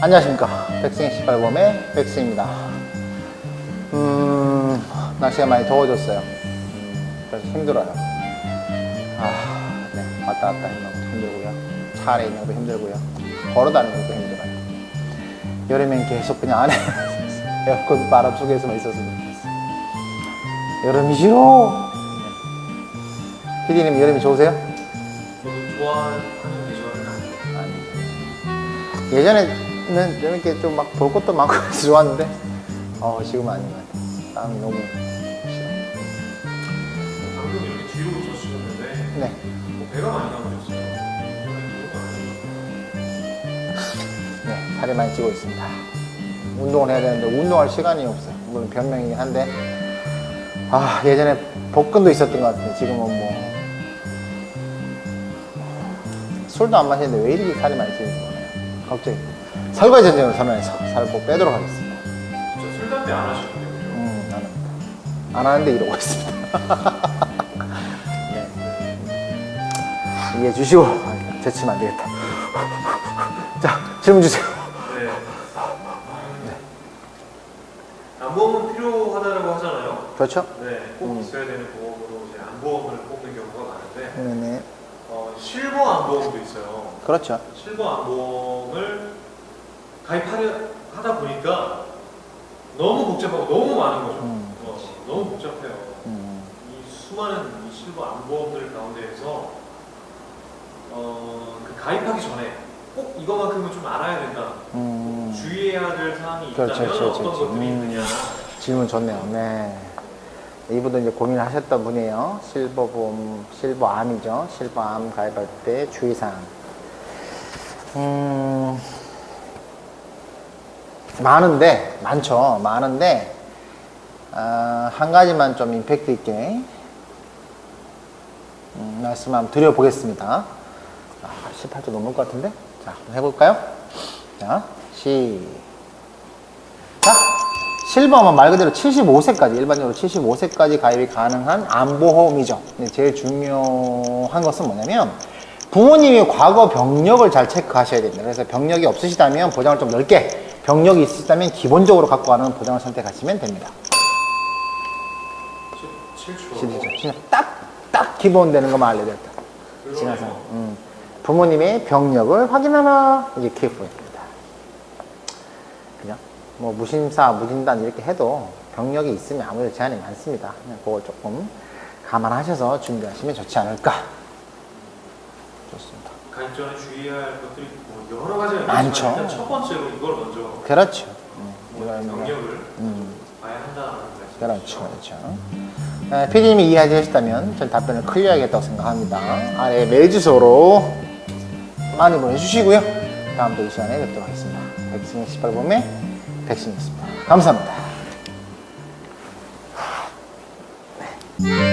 안녕하십니까. 백승의 시발범의 백승입니다. 음, 날씨가 많이 더워졌어요. 음, 그래서 힘들어요. 아, 네. 왔다 갔다 하는 것도 힘들고요. 차 안에 있는 것도 힘들고요. 걸어 다니는 것도 힘들어요. 여름엔 계속 그냥 안에 에어컨 바람 속에서만 있었으면 좋겠어요. 여름이 싫어. 피디님 여름이 좋으세요? 저도 좋아하는 게 좋아하는 아니에요. 예전에 는 이렇게 좀 막 볼 것도 많고 좋았는데 어 지금은 아닌 것 같아요. 땀이 너무 싫어 방금 이렇게 뒤로 젖으셨는데 네. 뭐 배가 많이 나오셨어요. 네, 살이 많이 찌고 있습니다. 운동을 해야 되는데 운동할 시간이 없어요. 물론 변명이긴 한데. 아 예전에 복근도 있었던 것 같은데 지금은 뭐. 술도 안 마시는데 왜 이렇게 살이 많이 찌는지 몰라요. 갑자기 설거지 전쟁을 선언해서 살을 꼭 빼도록 하겠습니다 진짜 술 담배 안 하시는데요. 음, 나는 안 하는데 이러고 있습니다. 네. 이해해 주시고 아, 제치면 안 되겠다. 자, 질문 주세요. 네. 안보험은 필요하다고 하잖아요. 그렇죠? 네, 꼭 음. 있어야 되는 보험으로 이제 안보험을 뽑는 경우가 많은데 네 네. 어, 실버 안보험도 있어요. 그렇죠. 실버 안보험을 가입하려 하다 보니까 너무 복잡하고 너무 많은 거죠. 음. 어, 너무 복잡해요. 음, 이 수많은 이 실버 안보험들 가운데에서 어, 그 가입하기 전에 꼭 이거만큼은 좀 알아야 된다. 음, 주의해야 될 사항이 있다면 그렇죠, 그렇죠, 어떤 그렇죠. 것들이 음. 있느냐. 질문 좋네요. 네. 이분도 이제 고민하셨던 분이에요. 실버보험, 실버암이죠. 실버암 가입할 때 주의사항. 음, 많은데, 많죠. 많은데, 아, 한 가지만 좀 임팩트 있게 음, 말씀 한번 드려보겠습니다. 아, 18초 넘을 것 같은데? 자, 한번 해볼까요? 자, 시작. 실버만 말 그대로 75세까지 일반적으로 75세까지 가입이 가능한 암보험이죠. 근데 제일 중요한 것은 뭐냐면 부모님이 과거 병력을 잘 체크하셔야 됩니다. 그래서 병력이 없으시다면 보장을 좀 넓게 병력이 있으시다면 기본적으로 갖고 가는 보장을 선택하시면 됩니다. 7초. 진짜, 딱, 딱 기본 되는 것만 알려드렸다. 지나서. 음. 부모님의 병력을 확인하라. 이게 키포인트입니다 그죠? 뭐, 무심사, 무진단 이렇게 해도 병력이 있으면 아무래도 제한이 많습니다. 그냥 그걸 조금 감안하셔서 준비하시면 좋지 않을까. 가입 전에 주의해야 할 것들이 뭐 여러 가지가 많죠. 일단 첫 번째로 이걸 먼저 그렇죠. 음, 뭐 이거는 뭐, 음, 봐야 한다는 말씀. 그렇죠. 그렇죠. 에, 피디님이 이해하셨다면 전 답변을 클리어하겠다고 생각합니다. 아래 메일 주소로 많이 보내주시고요. 다음도 이 시간에 뵙도록 하겠습니다. 백승의 18범의 백승이었습니다. 감사합니다. 네.